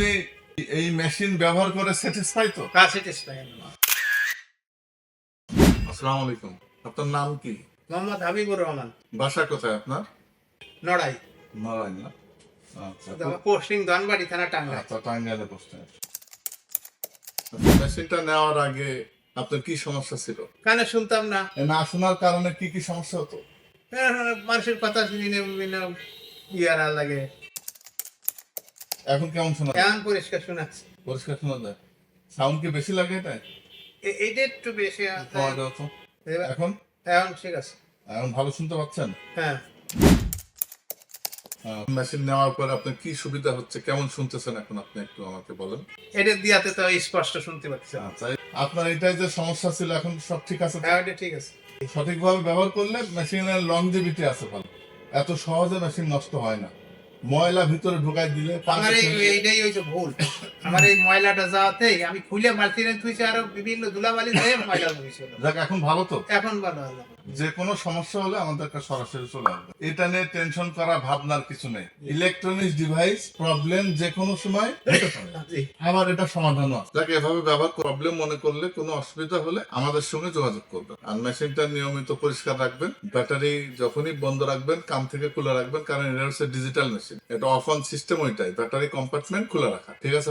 আপনি এই মেশিন ব্যবহার করে স্যাটিসফাই তো? কাজ স্যাটিসফাই আসসালামু আলাইকুম। আপনার নাম কি? মোহাম্মদ হাবিবুর রহমান। বাসা কোথায় আপনার? নড়াই। নারায়ণ না? আচ্ছা পোস্টিং ধনবাড়ি থানা টাঙ্গাই আচ্ছা টাঙ্গাইলে বসতে মেশিনটা নেওয়ার আগে আপনার কি সমস্যা ছিল? কানে শুনতাম না। না শোনার কারণে কি কি সমস্যা হতো? হ্যাঁ, মানুষের কথা শুনি না ইয়ারা লাগে। এখন কেমন শোনা? এমন পরিষ্কার শোনাচ্ছে। পরিষ্কার শোনা যায়। সাউন্ড কি বেশি লাগে এটা এইটা একটু বেশি আছে। দাও তো। এখন? এখন ঠিক আছে। এখন ভালো শুনতে পাচ্ছেন? হ্যাঁ। মেশিন নেওয়ার পর আপনার কি সুবিধা হচ্ছে? কেমন শুনতেছেন এখন আপনি একটু আমাকে বলেন? এটা দিয়াতে তো স্পষ্ট শুনতে পাচ্ছি। আচ্ছা আপনার এটাই যে সমস্যা ছিল এখন সব ঠিক আছে হ্যাঁ এটা ঠিক আছে। সঠিকভাবে ব্যবহার করলে মেশিনের লংজিভিটি আছে ভালো। এত সহজে মেশিন নষ্ট হয় না। ময়লা ভিতরে ঢুকাই দিলে এইটাই হয়েছে ভুল। আমার এই ময়লাটা যাওয়াতে আমি খুলে বালতিতে থুইছি আরও বিভিন্ন ধুলাবালি দিয়ে ময়লা হয়েছিল যাক এখন ভালো তো? এখন ভালো হলো যে কোনো সমস্যা হলে আমাদের কাছে সরাসরি চলে আসবে। এটা নিয়ে টেনশন করা ভাবনার কিছু নেই। ইলেকট্রনিক্স ডিভাইস প্রবলেম যে কোনো সময় হতে পারে। আবার এটা সমাধানও আছে। যাকে এভাবে ব্যবহার প্রবলেম মনে করলে কোনো অসুবিধা হলে আমাদের সঙ্গে যোগাযোগ করবেন। আর মেশিনটা নিয়মিত পরিষ্কার রাখবেন। ব্যাটারি যখনই বন্ধ রাখবেন কাম থেকে খুলে রাখবেন কারণ এটা হচ্ছে ডিজিটাল মেশিন এটা অফ অন সিস্টেম ওইটাই। ব্যাটারি কম্পার্টমেন্ট খুলে রাখা। ঠিক আছে